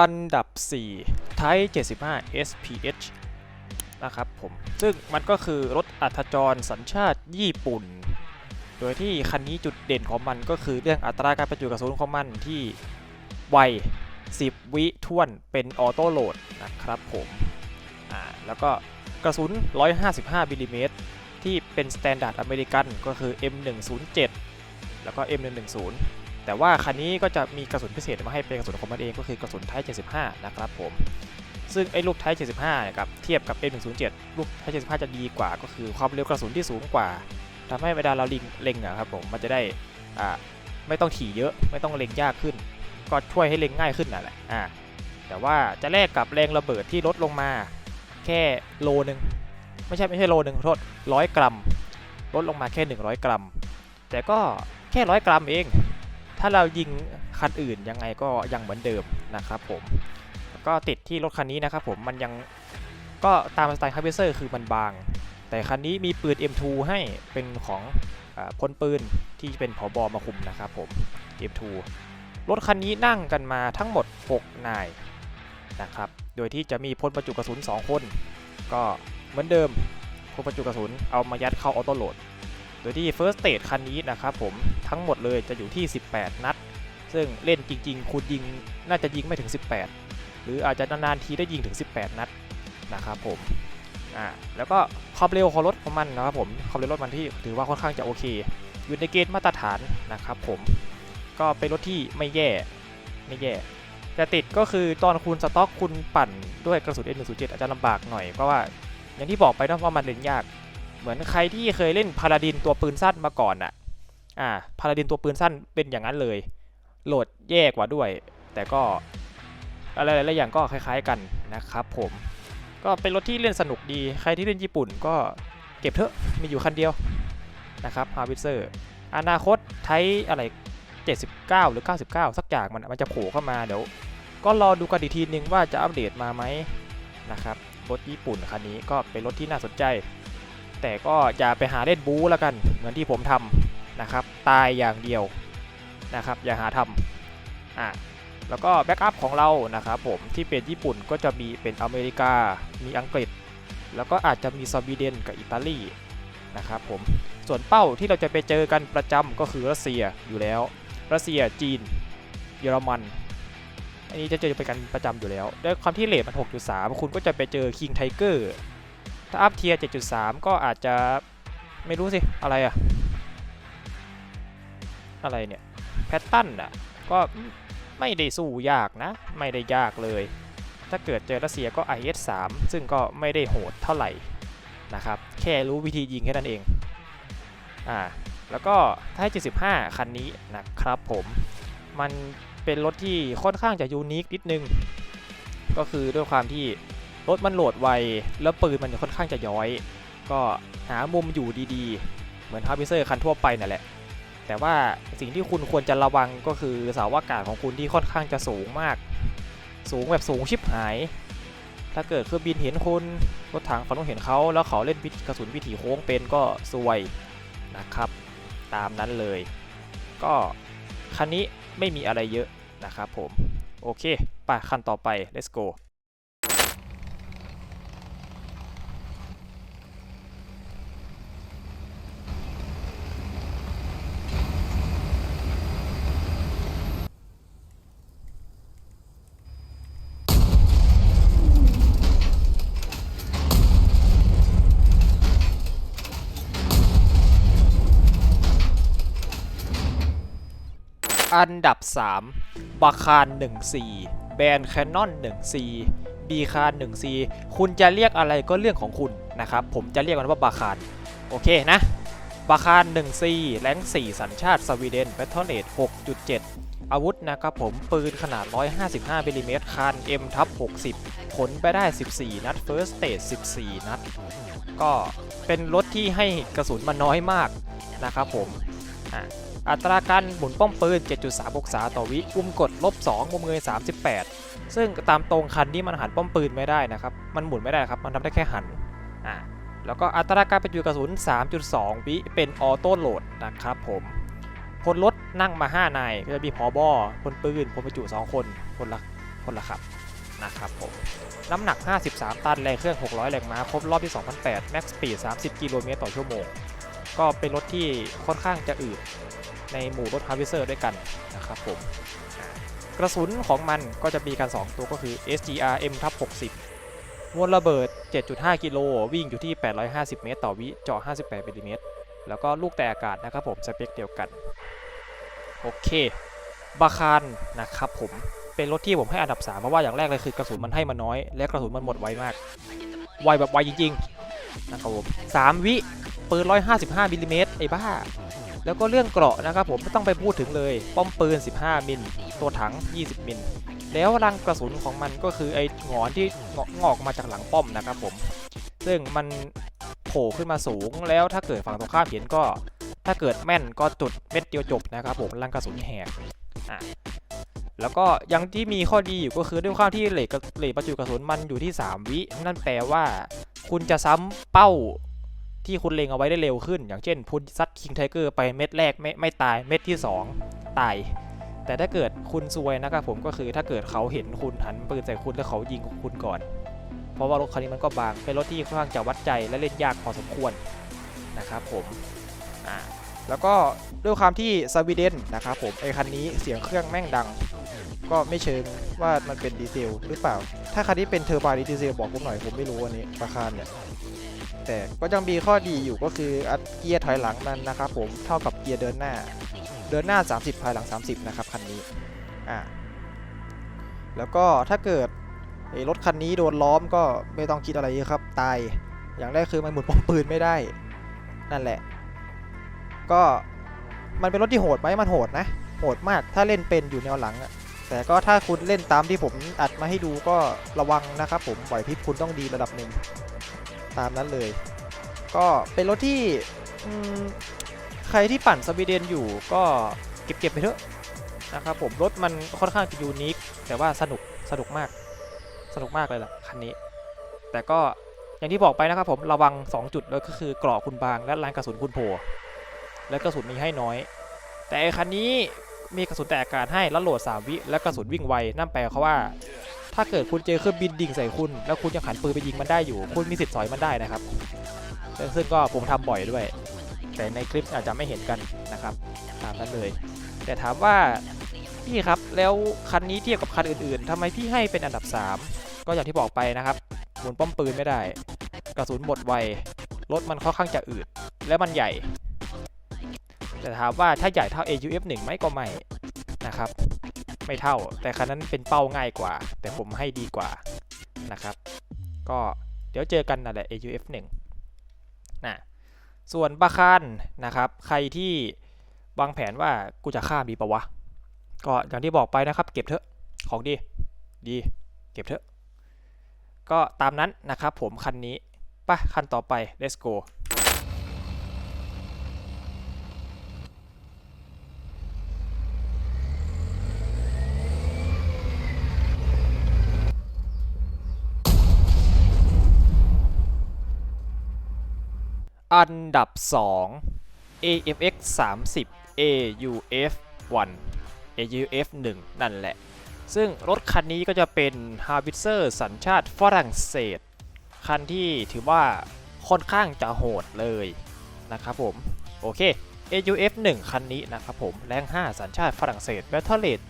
อันดับ 4 ไทย75 SPH นะครับผม ซึ่งมันก็คือรถอัธจรสัญชาติญี่ปุ่น โดยที่คันนี้จุดเด่นของมันก็คือเรื่องอัตราการประจุกระสุนของมันที่ไว 10 วิท่วนเป็นออโต้โหลดนะครับผมอ่าแล้วก็กระสุน 155มิลลิเมตรที่เป็นสแตนดาร์ดอเมริกันก็คือ M107 แล้วก็ M110 แต่ว่าคันนี้ก็จะมีกระสุนพิเศษมาให้เป็นกระสุนของมันเองก็คือกระสุนไทป์75 นะครับผม ซึ่งไอ้ลูกไทป์75เนี่ยกับเทียบกับ M107 ลูกไทป์75 จะดีกว่า ก็คือความเร็วกระสุนที่สูงกว่าทำให้เวลาเราเล็งเล็งอะครับผมมันจะได้อ่าไม่ต้องถี่เยอะไม่ต้องเล็งยากขึ้น ก็ช่วยให้เล็งง่ายขึ้นนั่นแหละอ่าแต่ว่าจะแลกกับแรงระเบิดที่ลดลงมา แค่โลนึงไม่ใช่ไม่ใช่โลนึงโทษร้อยกรัม ลดลงมาแค่ 100 กรัม แต่ก็แค่ร้อยกรัมเอง ถ้าเรายิงคันอื่นยังไงก็ยังเหมือนเดิมนะครับผมก็ติดที่รถคันนี้นะครับผมมันยังก็ตามสไตล์คาร์เบเซอร์คือมันบาง แต่คันนี้มีปืน M2 ให้เป็นของอพลปืนที่เป็นผอบอมาคุมนะครับผม M2 รถคันนี้นั่งกันมาทั้งหมด 6 นายนะครับ โดยที่จะมีพลประจุกระสุน 2 คน ก็เหมือนเดิมพลประจุกระสุนเอามายัดเข้าออโต้โหลด โดยที่ First Stage คันนี้นะครับผมทั้งหมดเลยจะอยู่ที่ 18 นัด ซึ่งเล่นจริงๆ คุณยิงน่าจะยิงไม่ถึง 18 หรืออาจจะนานๆทีได้ยิงถึง 18 นัดนะครับผมอ่าแล้วก็ความเร็วของรถของมันนะครับผมความเร็วรถมันที่ถือว่าค่อนข้างจะโอเค อยู่ในเกณฑ์มาตรฐานนะครับผมก็เป็นรถที่ไม่แย่ไม่แย่แต่ติดก็คือตอนคุณสต็อกคุณปั่นด้วยกระสุน M107 อาจจะลำบากหน่อยเพราะว่าอย่างที่บอกไปนะว่ามันเล่นยาก เหมือนใครที่เคยเล่นพาราดินตัวปืนสั้นมาก่อนอะอ่าพาราดินตัวปืนสั้นเป็นอย่างนั้นเลย โหลดแย่กว่าด้วย แต่ก็อะไรหลายอย่างก็คล้าย ๆกันนะครับผมก็เป็นรถที่เล่นสนุกดีใครที่เล่นญี่ปุ่นก็เก็บเถอะมีอยู่คันเดียวนะครับฮาวิเซอร์อนาคตไทยอะไร 79 หรือ 99 สักอย่างมันมันจะโผล่เข้ามาเดี๋ยวก็รอดูกันอีกทีนึงว่าจะอัปเดตมาไหมนะครับรถญี่ปุ่นคันนี้ก็เป็นรถที่น่าสนใจ แต่ก็อย่าไปหาเล่นบู๊แล้วกันเหมือนที่ผมทำนะครับ ตายอย่างเดียวนะครับ อย่าหาทำอะแล้วก็แบ็กอัพของเรานะครับผมที่เป็นญี่ปุ่นก็จะมีเป็นอเมริกา มีอังกฤษ แล้วก็อาจจะมีสวีเดนกับอิตาลีนะครับผมส่วนเป้าที่เราจะไปเจอกันประจำก็คือรัสเซียอยู่แล้ว รัสเซียจีน เยอรมัน อันนี้จะเจอไปกันประจำอยู่แล้ว ด้วยความที่เลทมัน 6.3 คุณก็จะไปเจอ King Tiger ถ้าอัพเทียร์7.3 ก็อาจจะไม่รู้สิ อะไรอะอะไรเนี่ยแพทตันอะ ก็ไม่ได้สู้ยากนะ ไม่ได้ยากเลย ถ้าเกิดเจอรัสเซียก็ IS-3 ซึ่งก็ไม่ได้โหดเท่าไหร่นะครับ แค่รู้วิธียิงแค่นั้นเอง อ่า แล้วก็ถ้าให้75 คันนี้นะครับผม มันเป็นรถที่ค่อนข้างจะยูนิคนิดนึง ก็คือด้วยความที่ รถมันโหลดไว แล้วปืนมันค่อนข้างจะย้อย ก็หามุมอยู่ดีๆ เหมือนฮาร์บิเซอร์คันทั่วไปนั่นแหละ แต่ว่าสิ่งที่คุณควรจะระวังก็คือเสาอากาศของคุณที่ค่อนข้างจะสูงมาก สูงแบบสูงชิบหาย ถ้าเกิดเครื่องบินเห็นคุณรถถังเขาต้องเห็นเขาแล้วเขาเล่นวิกระสุนวิถีโค้งเป็นก็ซวยนะครับ ตามนั้นเลย ก็คันนี้ไม่มีอะไรเยอะนะครับผม โอเค ไปคันต่อไป let's go อันดับ 3 บาคาร14แบรนด์แคนนอน 1C บีคาร 1C คุณจะเรียกอะไรก็เรื่องของคุณนะครับ ผมจะเรียกมันว่าบาคาร โอเคนะ บาคาร 1C แรง4 สัญชาติสวีเดนแบตเทอร์เนต6.7 อาวุธนะครับผมปืนขนาด 155มิลลิเมตรคาน M ทับ60 ผลไปได้ 14 นัด First Stage 14 นัด ก็เป็นรถที่ให้กระสุนมาน้อยมากนะครับผมอะ อัตราการหมุนป้อมปืน 7.3องศาต่อวิมุมกดลบ2มุมเงย38 ซึ่งตามตรงคันนี้มันหันป้อมปืนไม่ได้นะครับ มันหมุนไม่ได้ครับ มันทำได้แค่หันอ่าแล้วก็อัตราการประจุกระสุน 3.2 วิเป็นออโต้โหลดนะครับผมพลรถนั่งมา 5 นายก็จะมีพอบอพลปืนพลประจุ 2 คนพลละพลขับนะครับผมน้ำหนัก 53 ตันแรงเครื่อง 600 แรงม้า ครบรอบที่ 2008 Max Speed 30 กิโลเมตรต่อชั่วโมง ก็เป็นรถที่ค่อนข้างจะอืด ในหมู่รถ Harvester ด้วยกันนะครับผมอ่ากระสุนของมันก็จะมีกัน 2 ตัวก็คือ SGR M ทับ60 มวลระเบิด 7.5 กิโล วิ่งอยู่ที่ 850 เมตร ต่อวิเจาะ 58มิลลิเมตร แล้วก็ลูกแต่อากาศนะครับผม สเปคเดียวกัน โอเค บาคารนะครับผม เป็นรถที่ผมให้อันดับ 3 เพราะว่าอย่างแรกเลยคือกระสุนมันให้มาน้อย และกระสุนมันหมดไวมาก ไวแบบไวจริงๆ นะครับผม 3 วิปืน155มิลลิเมตรไอ้บ้า แล้วก็เรื่องเกราะนะครับผมไม่ต้องไปพูดถึงเลย ป้อมปืน 15 มิล ตัวถัง 20 มิล แล้วรังกระสุนของมันก็คือไอ้หงอนที่งอกงอกมาจากหลังป้อมนะครับผม ซึ่งมันโผล่ขึ้นมาสูงแล้วถ้าเกิดฝั่งตรงข้ามเห็นก็ ถ้าเกิดแม่นก็จุดเม็ดเดียวจบนะครับผมรังกระสุนแหกอะแล้วก็ยังที่มีข้อดีอยู่ก็คือด้วยความที่เหล็กกระเหล็กประจุกระสุนมันอยู่ที่ 3 วิ นั่นแปลว่า คุณจะซ้ำเป้า ที่คุณเล็งเอาไว้ได้เร็วขึ้น อย่างเช่นพุนซัดคิงไทเกอร์ไปเม็ดแรกไม่ไม่ตายเม็ดที่ 2 ตาย แต่ถ้าเกิดคุณซวยนะครับผมก็คือถ้าเกิดเขาเห็นคุณหันปืนใส่คุณแล้วเขายิงคุณก่อน เพราะว่ารถคันนี้มันก็บางเป็นรถที่ค่อนข้างจะวัดใจและเล่นยากพอสมควรนะครับผมอ่าแล้วก็ด้วยความที่สวีเดนนะครับผมไอคันนี้เสียงเครื่องแม่งดัง ก็ไม่เชิงว่ามันเป็นดีเซลหรือเปล่า ถ้าคันนี้เป็นเทอร์โบดีเซลบอกผมหน่อยผมไม่รู้อันนี้ราคาเนี่ย แต่ก็ยังมีข้อดีอยู่ก็คืออัดเกียร์ถอยหลังมันนะครับผมเท่ากับเกียร์เดินหน้า เดินหน้า 30 ถอยหลัง 30 นะครับคันนี้อ่าแล้วก็ถ้าเกิดรถคันนี้โดนล้อมก็ไม่ต้องคิดอะไรเยอะครับตายอย่างแรกคือมันหมุนป้อมปืนไม่ได้ นั่นแหละ ก็มันเป็นรถที่โหดไหมมันโหดนะ โหดมากถ้าเล่นเป็นอยู่แนวหลังแต่ก็ถ้าคุณเล่นตามที่ผมอัดมาให้ดูก็ระวังนะครับผมไหวพริบคุณต้องดีระดับหนึ่ง ตามนั้นเลย ก็เป็นรถที่ใครที่ปั่นสวีเดนอยู่ก็เก็บๆไปเถอะนะครับผมรถมันค่อนข้างจะยูนิคแต่ว่าสนุกสนุกมากสนุกมากเลยล่ะคันนี้ แต่ก็อย่างที่บอกไปนะครับผมระวัง 2 จุดเลยก็คือเกราะคุณบางและลานกระสุนคุณโผล่และกระสุนมีให้น้อย แต่คันนี้มีกระสุนแต่อากาศให้แล้วโหลด 3 วิและกระสุนวิ่งไวนั่นแปลเขาว่า ถ้าเกิดคุณเจอเครื่องบินดิ่งใส่คุณ แล้วคุณยังหันปืนไปยิงมันได้อยู่ คุณมีสิทธิ์สอยมันได้นะครับ ซึ่งก็ผมทำบ่อยด้วย แต่ในคลิปอาจจะไม่เห็นกันนะครับตามนั้นเลย แต่ถามว่าพี่ครับแล้วคันนี้เทียบกับคันอื่นๆทำไมพี่ให้เป็นอันดับ 3 ก็อย่างที่บอกไปนะครับหมุนป้อมปืนไม่ได้ กระสุนหมดไวรถมันค่อนข้างจะอืดและมันใหญ่ แต่ถามว่าถ้าใหญ่เท่า AUF 1ไหมก็ไม่นะครับ ไม่เท่า แต่คันนั้นเป็นเป้าง่ายกว่า แต่ผมให้ดีกว่านะครับ ก็เดี๋ยวเจอกันนั่นแหละ AUF 1นะส่วนบาคานนะครับ ใครที่วางแผนว่ากูจะข้ามดีปะวะ ก็อย่างที่บอกไปนะครับ เก็บเถอะของดี ดี เก็บเถอะก็ตามนั้นนะครับผมคันนี้ไปคันต่อไป let's go อันดับ 2 AMX 30 AUF 1 AUF 1 นั่นแหละ ซึ่งรถคันนี้ก็จะเป็น h a r v i t z e r สัญชาติฝรั่งเศส คันที่ถือว่าค่อนข้างจะโหดเลยนะครับผม โอเค AUF 1 คันนี้นะครับผม แรง 5 สัญชาติฝรั่งเศส Battle Rate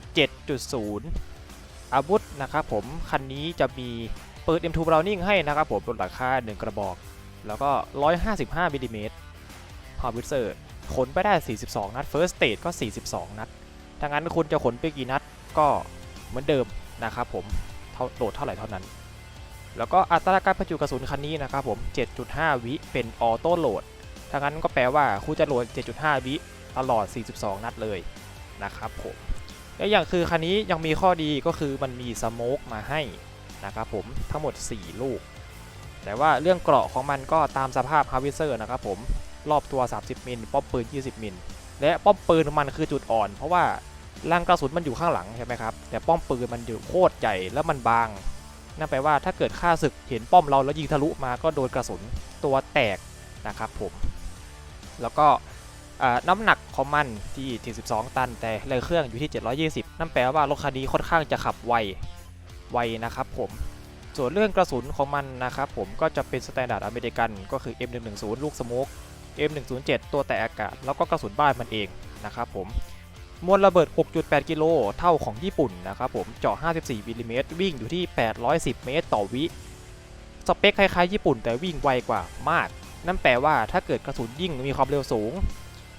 7.0 อาวุธนะครับผม คันนี้จะมีปืน M2 Browning ให้นะครับผมบนหลังคา 1 กระบอก แล้วก็ 155มิลลิเมตรฮาวิเซอร์ขนไปได้ 42 นัด First Stage ก็ 42 นัดถ้างั้นคุณจะขนไปกี่นัดก็เหมือนเดิมนะครับผมโหลดเท่าไหร่เท่านั้น แล้วก็อัตราการบรรจุกระสุนคันนี้นะครับผม 7.5 วิเป็นออโต้โหลดถ้างั้นก็แปลว่าคุณจะโหลด 7.5 วิตลอด 42 นัดเลยนะครับผมและอย่างคือคันนี้ยังมีข้อดีก็คือมันมีสโมกมาให้นะครับผมทั้งหมด 4 ลูก แต่ว่าเรื่องเกราะของมันก็ตามสภาพฮาวิเซอร์นะครับผมรอบตัว 30 มิลป้อมปืน 20 มิล และป้อมปืนมันคือจุดอ่อน เพราะว่ารังกระสุนมันอยู่ข้างหลังใช่ไหมครับ แต่ป้อมปืนมันอยู่โคตรใหญ่แล้วมันบาง นั่นแปลว่าถ้าเกิดค่าศึกเห็นป้อมเราแล้วยิงทะลุมาก็โดนกระสุนตัวแตกนะครับผม แล้วก็น้ำหนักของมันที่42ตัน แต่แรงเครื่องอยู่ที่ 720 นั่นแปลว่ารถคันนี้ค่อนข้างจะขับไว ไวนะครับผม ส่วนเรื่องกระสุนของมันนะครับผมก็จะเป็นสแตนดาร์ดอเมริกันก็คือ M110 ลูกสโมก M107 ตัวแต่อากาศ แล้วก็กระสุนบ้านมันเองนะครับผมมวลระเบิด 6.8 กิโลเท่าของญี่ปุ่นนะครับผมเจาะ 54มิลลิเมตรวิ่งอยู่ที่ 810 เมตรต่อวิ สเปคคล้ายๆญี่ปุ่นแต่วิ่งไวกว่ามาก นั่นแปลว่าถ้าเกิดกระสุนยิงมีความเร็วสูง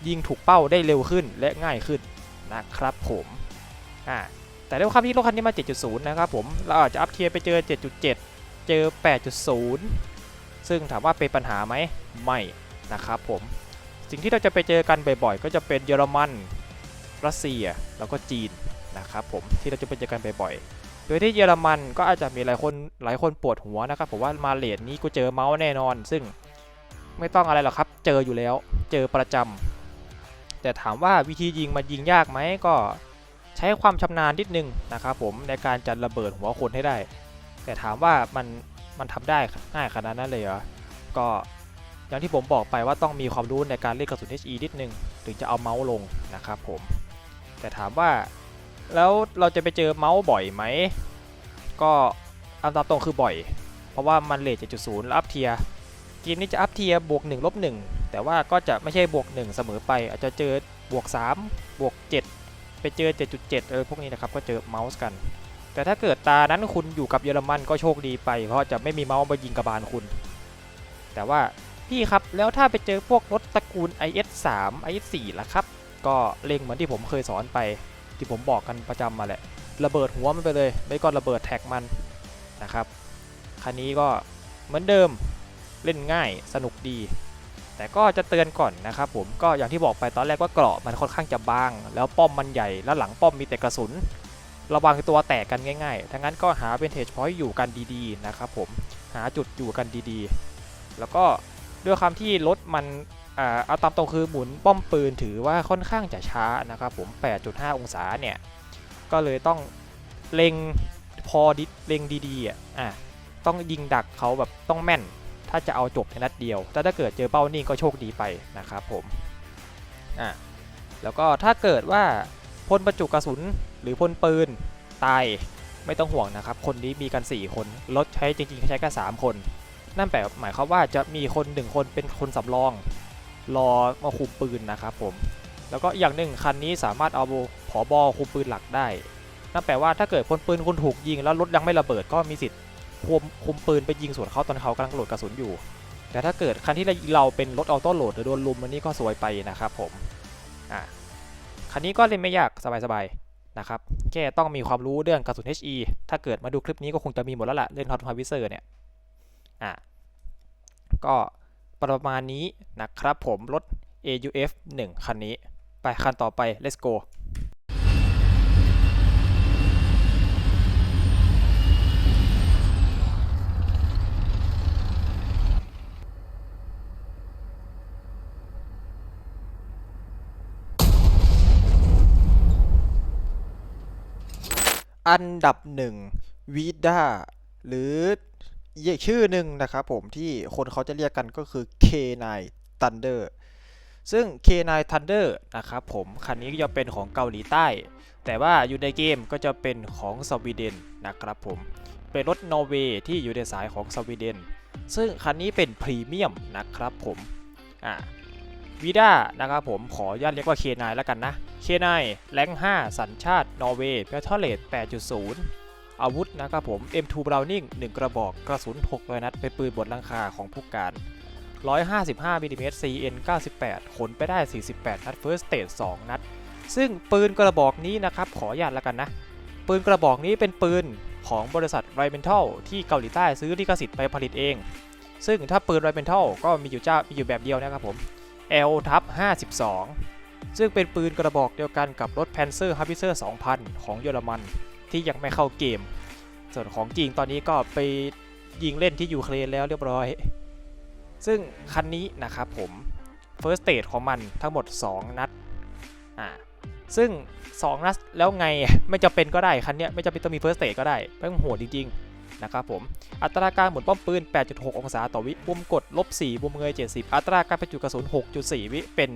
ยิงถูกเป้าได้เร็วขึ้นและง่ายขึ้นนะครับผมอ่า แต่ด้วยความที่รถคันนี้มา 7.0 นะครับผม เราอาจจะอัพเทียร์ไปเจอ 7.7 เจอ 8.0 ซึ่งถามว่าเป็นปัญหาไหมไม่นะครับผม สิ่งที่เราจะไปเจอกันบ่อยๆ ก็จะเป็นเยอรมัน รัสเซีย แล้วก็จีนนะครับผม ที่เราจะไปเจอกันบ่อยๆ โดยที่เยอรมันก็อาจจะมีหลายคนหลายคนปวดหัวนะครับผมว่ามาเลดนี้กูเจอเมาส์แน่นอน ซึ่งไม่ต้องอะไรหรอกครับ เจออยู่แล้ว เจอประจำแต่ถามว่าวิธียิงมันยิงยากไหมก็ ใช้ความชำนาญนิดนึงนะครับผมในการจัดระเบิดหัวคนให้ได้ แต่ถามว่ามันมันทำได้ง่ายขนาดนั้นเลยเหรอ ก็อย่างที่ผมบอกไปว่าต้องมีความรู้ในการเล่นกระสุน HE นิดนึงถึงจะเอาเมาส์ลงนะครับผม แต่ถามว่าแล้วเราจะไปเจอเมาส์บ่อยไหม ก็เอาตามตรงคือบ่อย เพราะว่ามันเลท7.0แล้วอัพเทียเกมนี้จะอัพเทียบวก1ลบ1แต่ว่าก็จะไม่ใช่บวก 1 เสมอไป อาจจะเจอบวก 3 บวก 7 ไปเจอ 7.7 เออพวกนี้นะครับก็เจอเมาส์กัน แต่ถ้าเกิดตานั้นคุณอยู่กับเยอรมันก็โชคดีไป เพราะจะไม่มีเมาส์มายิงกระบาลคุณ แต่ว่าพี่ครับแล้วถ้าไปเจอพวกรถตระกูล IS3 IS4 ล่ะครับ ก็เล็งเหมือนที่ผมเคยสอนไป ที่ผมบอกกันประจำมาแหละ ระเบิดหัวมันไปเลย ไม่ก็ระเบิดแท็กมันนะครับคันนี้ก็เหมือนเดิมเล่นง่ายสนุกดี แต่ก็จะเตือนก่อนนะครับผมก็อย่างที่บอกไปตอนแรกว่าเกราะมันค่อนข้างจะบาง แล้วป้อมมันใหญ่แล้วหลังป้อมมีแต่กระสุน ระวังตัวแตกกันง่ายๆทั้งนั้นก็หาเป็นเทจพอยต์อยู่กันดีๆนะครับผมหาจุดอยู่กันดีๆ แล้วก็ด้วยความที่รถมันเอาตามตรงคือหมุนป้อมปืนถือว่าค่อนข้างจะช้านะครับผม 8.5 องศาเนี่ย ก็เลยต้องเล็งพอดิเล็งดีๆอะต้องยิงดักเขาแบบต้องแม่น ถ้าจะเอาจบในนัดเดียว แต่ถ้าเกิดเจอเป้านิ่งก็โชคดีไปนะครับผมอะแล้วก็ถ้าเกิดว่าพลบรรจุกระสุนหรือพลปืนตายไม่ต้องห่วงนะครับ คนนี้มีกัน 4 คนรถใช้จริงๆใช้แค่3คน นั่นแปลหมายความว่าจะมีคน 1 คนเป็นคนสำรอง รอมาคุมปืนนะครับผม แล้วก็อย่างหนึ่งคันนี้สามารถเอาผอบอคุมปืนหลักได้ นั่นแปลว่าถ้าเกิดพลปืนคุณถูกยิงแล้วรถยังไม่ระเบิดก็มีสิทธิ์ คุมคุมปืนไปยิงสวนเขาตอนเขากำลังโหลดกระสุนอยู่ แต่ถ้าเกิดคันที่เราเป็นรถออโต้โหลดหรือโดนลุมอันนี้ก็สวยไปนะครับผมอะคันนี้ก็เล่นไม่ยากสบายๆนะครับแค่ต้องมีความรู้เรื่องกระสุน HE ถ้าเกิดมาดูคลิปนี้ก็คงจะมีหมดแล้วล่ะเรื่อง Hot h a v i s e r เนี่ยอะก็ประมาณนี้นะครับผมรถ AUF 1 คันนี้ ไปคันต่อไป let's go อันดับหนึ่งวีด้าหรืออีกชื่อหนึ่งนะครับผมที่คนเขาจะเรียกกันก็คือ K9 Thunder ซึ่ง K9 Thunder นะครับผมคันนี้ก็จะเป็นของเกาหลีใต้ แต่ว่าอยู่ในเกมก็จะเป็นของสวีเดนนะครับผมเป็นรถนอร์เวย์ที่อยู่ในสายของสวีเดน ซึ่งคันนี้เป็นพรีเมียมนะครับผมอ่า วีด้านะครับผมขออนุญาตเรียกว่า K9 แล้วกันนะ K9 แรง5 สัญชาติ นอร์เวย์เพทเทเลต8.0 อาวุธนะครับผม M2 Browning 1 กระบอกกระสุน600นัดเป็นปืนบนลังคาของผู้การ 155มิลลิเมตร CN 98 ขนไปได้ 48 นัด First Stage 2 นัด ซึ่งปืนกระบอกนี้นะครับ ขออนุญาตแล้วกันนะ ปืนกระบอกนี้เป็นปืนของบริษัท r i m e n t a l ที่เกาหลีใต้ซื้อลิขสิทธิ์ไปผลิตเอง ซึ่งถ้าปืน r i m e n t a l ก็มีอยู่เจ้ามีอยู่แบบเดียวนะครับผม L ทับ52 ซึ่งเป็นปืนกระบอกเดียวกันกับรถ Panzer h a v i s e r 2000 ของเยอรมันที่ยังไม่เข้าเกม ส่วนของจริงตอนนี้ก็ไปยิงเล่นที่ยูเครนแล้วเรียบร้อย ซึ่งคันนี้นะครับผม First Stage ของมันทั้งหมด 2 นัดอ่าซึ่ง 2 นัดแล้วไงไม่จำเป็นก็ได้คันเนี้ยไม่จำเป็นต้องมี First Stage ก็ได้เพราะมันโหดจริงๆ นะครับผม อัตราการหมุนป้อมปืน 8.6 องศาต่อวิปุ่มกดลบ4ปุ่มเงย 70 อัตราการบรรจุกระสุน 6.4 วิเป็น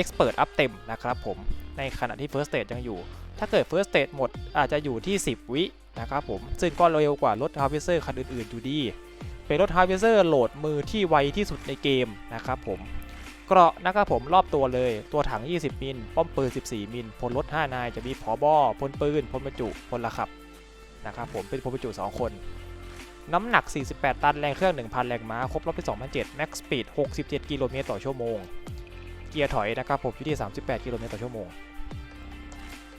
Expert Up เต็มนะครับผม ในขณะที่ First Stage ยังอยู่ ถ้าเกิด First Stage หมดอาจจะอยู่ที่ 10 วินะครับผม ซึ่งก็เร็วกว่ารถ Harvester คันอื่นๆอยู่ดี เป็นรถ Harvester โหลดมือที่ไวที่สุดในเกมนะครับผมเกราะนะครับผมรอบตัวเลยตัวถัง 20 มิล ป้อมปืน 14 มิลพลรถ 5 นายจะมีผอบอพลปืนพลบรรจุพลละขับ นะครับผมเป็นพลบรรจุ2 คน น้ำหนัก 48 ตันแรงเครื่อง 1,000 แรงม้า ครบรอบที่2007 Max Speed 67 กิโลเมตรต่อชั่วโมง เกียร์ถอยนะครับผมอยู่ที่ 38 กิโลเมตรต่อชั่วโมง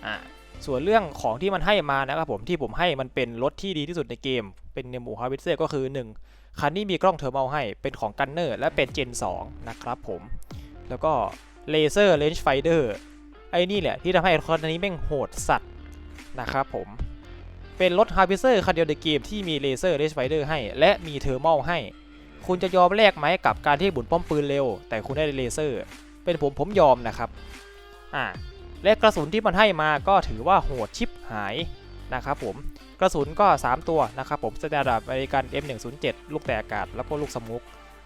อ่าส่วนเรื่องของที่มันให้มานะครับผมที่ผมให้มันเป็นรถที่ดีที่สุดในเกม เป็นเนมูฮาวิเซอร์ก็คือ 1 คันนี้มีกล้องเทอร์โมให้เป็นของกันเนอร์และเป็น Gen 2นะครับผม แล้วก็เลเซอร์เลนส์ไฟเดอร์ไอ้นี่แหละที่ทำให้รถคันนี้แม่งโหดสัตว์นะครับผม เป็นรถฮาร์ v เซอร์คันเดียวในเกมที่มีเลเซอร์เลสไฟเดอร์ให้ และมีเทอร์โมให้ คุณจะยอมแลกไหมกับการที่บุนป้อมปืนเร็ว แต่คุณได้เลเซอร์ เป็นผมผมยอมนะครับอ่าและกระสุนที่มันให้มาก็ถือว่าโหดชิปหายนะครับผมกระสุนก็ 3 ตัวนะครับผมสแตนดาร์ดอเมริกัน M107 ลูกแต่อากาศแล้วก็ลูกสมุก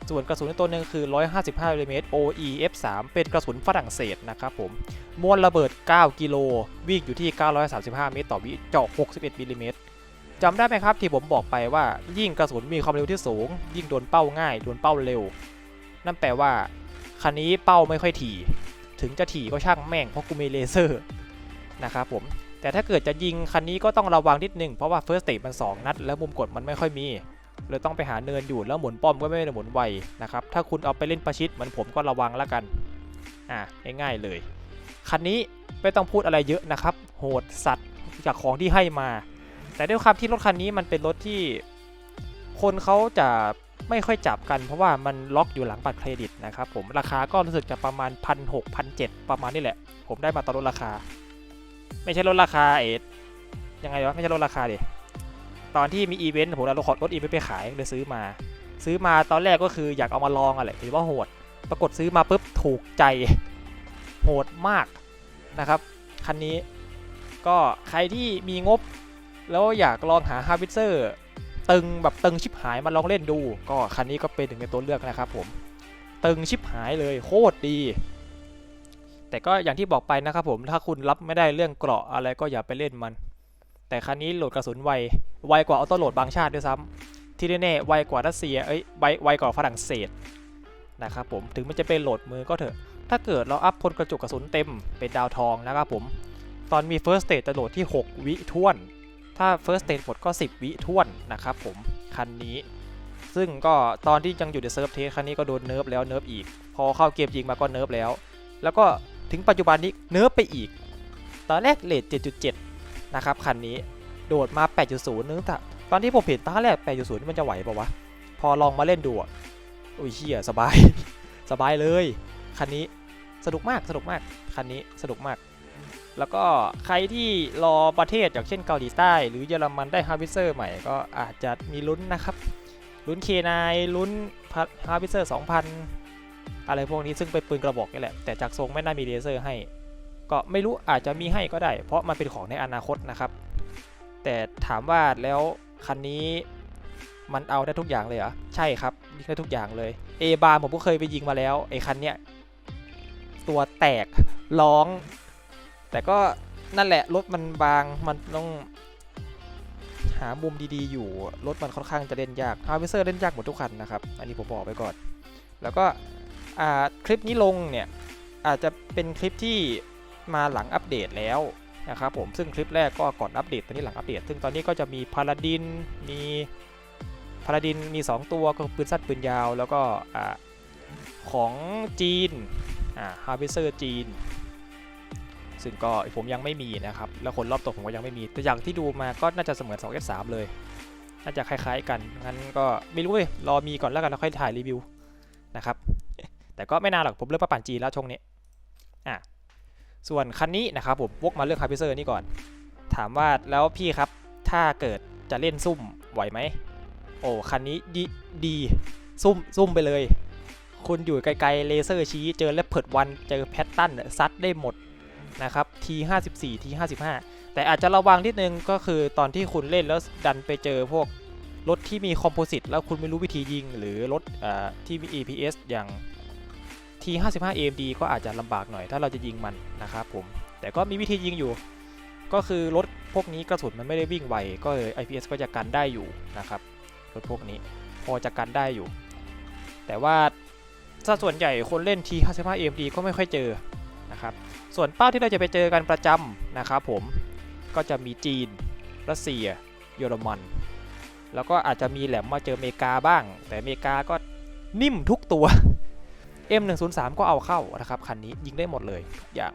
ส่วนกระสุนอีกตัวหนึ่งคือ 155มิลลิเมตร OE F3 เป็นกระสุนฝรั่งเศสนะครับผม มวลระเบิด 9 กิโล วิ่งอยู่ที่ 935 เมตร ต่อวิเจาะ 61มิลลิเมตรจำได้ไหมครับที่ผมบอกไปว่ายิ่งกระสุนมีความเร็วที่สูง ยิ่งโดนเป้าง่ายโดนเป้าเร็ว นั่นแปลว่าคันนี้เป้าไม่ค่อยถี่ ถึงจะถี่ก็ช่างแม่งเพราะกูมีเลเซอร์นะครับผมแต่ถ้าเกิดจะยิงคันนี้ก็ต้องระวังนิดนึงเพราะว่า First Stage มัน 2 นัด แล้วมุมกดมันไม่ค่อยมี เลยต้องไปหาเนินอยู่แล้วหมุนป้อมก็ไม่ได้หมุนไวนะครับ ถ้าคุณเอาไปเล่นประชิดเหมือนผมก็ระวังแล้วกัน อะง่ายๆเลย คันนี้ไม่ต้องพูดอะไรเยอะนะครับ โหดสัตว์จากของที่ให้มา แต่ด้วยความที่รถคันนี้มันเป็นรถที่ คนเขาจะไม่ค่อยจับกันเพราะว่ามันล็อกอยู่หลังบัตรเครดิตนะครับผมราคาก็รู้สึกจะประมาณพันหกพันเจ็ดประมาณนี้แหละ ผมได้มาตอนลดราคา ไม่ใช่ลดราคาเอ็ดยังไงวะไม่ใช่ลดราคาเดิ ตอนที่มีอีเวนต์ผมเอารถรถอีเวนต์ไปขายเลยซื้อมา ซื้อมาตอนแรกก็คืออยากเอามาลองอะไรเห็นว่าโหด ปรากฏซื้อมาปุ๊บถูกใจโหดมากนะครับคันนี้ก็ใครที่มีงบ แล้วอยากลองหาฮาร์วิเซอร์ตึงแบบตึงชิบหายมาลองเล่นดู ก็คันนี้ก็เป็นหนึ่งในตัวเลือกนะครับผม ตึงชิบหายเลยโคตรดี แต่ก็อย่างที่บอกไปนะครับผมถ้าคุณรับไม่ได้เรื่องเกราะอะไรก็อย่าไปเล่นมัน แต่คันนี้โหลดกระสุนไว ไวกว่าออโต้โหลดบางชาติด้วยซ้ำที่แน่ๆไวกว่ารัสเซียเอ้ยไวไวกว่าฝรั่งเศสนะครับผมถึงมันจะเป็นโหลดมือก็เถอะ ถ้าเกิดเราอัพพลกระจุกกระสุนเต็มเป็นดาวทองนะครับผม ตอนมี First Stage จะโหลดที่ 6 วิท่วน ถ้า First Stage หมดก็ 10 วิท่วนนะครับผมคันนี้ ซึ่งก็ตอนที่ยังอยู่ในเซิร์ฟเทสคันนี้ก็โดนเนิร์ฟแล้วเนิร์ฟอีก พอเข้าเกมจริงมาก็เนิร์ฟแล้ว แล้วก็ถึงปัจจุบันนี้เนิร์ฟไปอีก ตอนแรกเลท7.7 นะครับคันนี้ โดดมา 8.0นึกแต่ตอนที่ผมเห็นตอนแรก 8.0นี่มันจะไหวปะวะ พอลองมาเล่นดูอะอุ้ยเชี่ยสบาย สบายเลย คันนี้สนุกมากสนุกมาก คันนี้สนุกมาก แล้วก็ใครที่รอประเทศอย่างเช่นเกาหลีใต้ หรือเยอรมันได้ฮาร์วิเซอร์ใหม่ก็อาจจะมีลุ้นนะครับ ลุ้นเคนายลุ้นฮาร์วิเซอร์2,000 อะไรพวกนี้ซึ่งเป็นปืนกระบอกนี่แหละ แต่จากทรงไม่น่ามีเลเซอร์ให้ ก็ไม่รู้อาจจะมีให้ก็ได้ เพราะมันเป็นของในอนาคตนะครับ แต่ถามว่าแล้วคันนี้มันเอาได้ทุกอย่างเลยเหรอ ใช่ครับยิงได้ทุกอย่างเลย เอบาร์ผมก็เคยไปยิงมาแล้วไอ้คันเนี้ยตัวแตกร้อง แต่ก็นั่นแหละรถมันบางมันต้องหามุมดีๆ อยู่รถมันค่อนข้างจะเล่นยากฮาร์วิเซอร์เล่นยากหมดทุกคันนะครับ อันนี้ผมบอกไปก่อน แล้วก็อ่าคลิปนี้ลงเนี่ยอาจจะเป็นคลิปที่มาหลังอัปเดตแล้ว นะครับผมซึ่งคลิปแรกก็ก่อนอัปเดตตอนนี้หลังอัปเดต ซึ่งตอนนี้ก็จะมีพาราดินมีพาราดินมี 2 ตัวก็คือปืนสั้นปืนยาวแล้วก็ของจีนฮาร์วิเซอร์จีน ซึ่งก็ผมยังไม่มีนะครับ แล้วคนรอบตัวผมก็ยังไม่มี แต่อย่างที่ดูมาก็น่าจะเสมือน 2S3 เลย น่าจะคล้ายๆกัน งั้นก็ไม่รู้เลยรอมีก่อนแล้วกันแล้วค่อยถ่ายรีวิวนะครับ แต่ก็ไม่นานหรอกผมเริ่มมาปั่นจีนแล้วช่วงนี้อะ ส่วนคันนี้นะครับผมวกมาเรื่องคาร์พิเซอร์นี่ก่อน ถามว่าแล้วพี่ครับถ้าเกิดจะเล่นซุ่มไหวไหม โอ้คันนี้ดีดีซุ่มซุ่มไปเลย คุณอยู่ไกลๆเลเซอร์ชี้เจอเลปเพิร์ดวันเจอแพตตันซัดได้หมดนะครับ T54 T55 แต่อาจจะระวังนิดนึงก็คือตอนที่คุณเล่นแล้วดันไปเจอพวกรถที่มีคอมโพสิตแล้วคุณไม่รู้วิธียิง หรือรถอ่าที่มี EPS อย่าง T55 AMD ก็อาจจะลำบากหน่อยถ้าเราจะยิงมันนะครับผม แต่ก็มีวิธียิงอยู่ ก็คือรถพวกนี้กระสุนมันไม่ได้วิ่งไว ก็เลย IPS ก็จะกันได้อยู่นะครับ รถพวกนี้พอจะกันได้อยู่ แต่ว่าถ้าส่วนใหญ่คนเล่น T55 AMD ก็ไม่ค่อยเจอนะครับ ส่วนเป้าที่เราจะไปเจอกันประจำนะครับผม ก็จะมีจีน รัสเซีย เยอรมัน แล้วก็อาจจะมีแหลมมาเจออเมริกาบ้าง แต่อเมริกาก็นิ่มทุกตัว M103 ก็เอาเข้านะครับคันนี้ยิงได้หมดเลยทุกอย่าง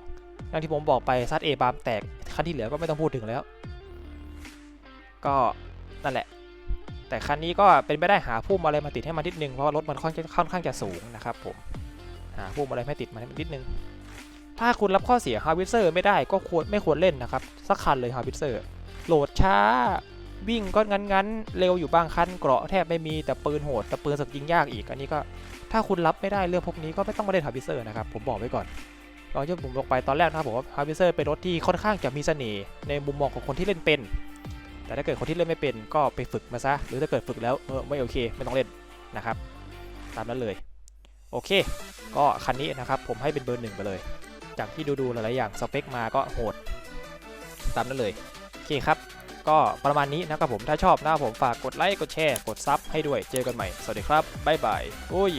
อย่างที่ผมบอกไปซัดเอบามแตกคันที่เหลือก็ไม่ต้องพูดถึงแล้ว ก็นั่นแหละ แต่คันนี้ก็เป็นไปได้หาพุ่มอะไรมาติดให้มันนิดนึงเพราะว่ารถมันค่อนค่อนข้างจะสูงนะครับผมหาพุ่มอะไรให้ติดมันนิดนึงถ้าคุณรับข้อเสียฮาวิเซอร์ไม่ได้ก็ควรไม่ควรเล่นนะครับสักคันเลยฮาวิเซอร์โหลดช้าวิ่งก็งั้นๆเร็วอยู่บางคันเกราะแทบไม่มีแต่ปืนโหดแต่ปืนสึกยิงยากอีกอันนี้ก็ ถ้าคุณรับไม่ได้เรื่องพวกนี้ก็ไม่ต้องมาเล่นฮาวิเซอร์นะครับผมบอกไว้ก่อนตอนที่ผมบอกไปตอนแรกนะครับผมว่าฮาวิเซอร์เป็นรถที่ค่อนข้างจะมีเสน่ห์ในมุมมองของคนที่เล่นเป็น แต่ถ้าเกิดคนที่เล่นไม่เป็นก็ไปฝึกมาซะหรือถ้าเกิดฝึกแล้วเออไม่โอเคไม่ต้องเล่นนะครับตามนั้นเลยโอเค ก็คันนี้นะครับผมให้เป็นเบอร์หนึ่งไปเลย จากที่ดูๆหลายๆอย่างสเปคมาก็โหดตามนั้นเลยโอเคครับ ก็ประมาณนี้นะครับผมถ้าชอบนะครับผมฝากกดไลค์กดแชร์กดซับให้ด้วยเจอกันใหม่สวัสดีครับบ๊ายบายโอ้ย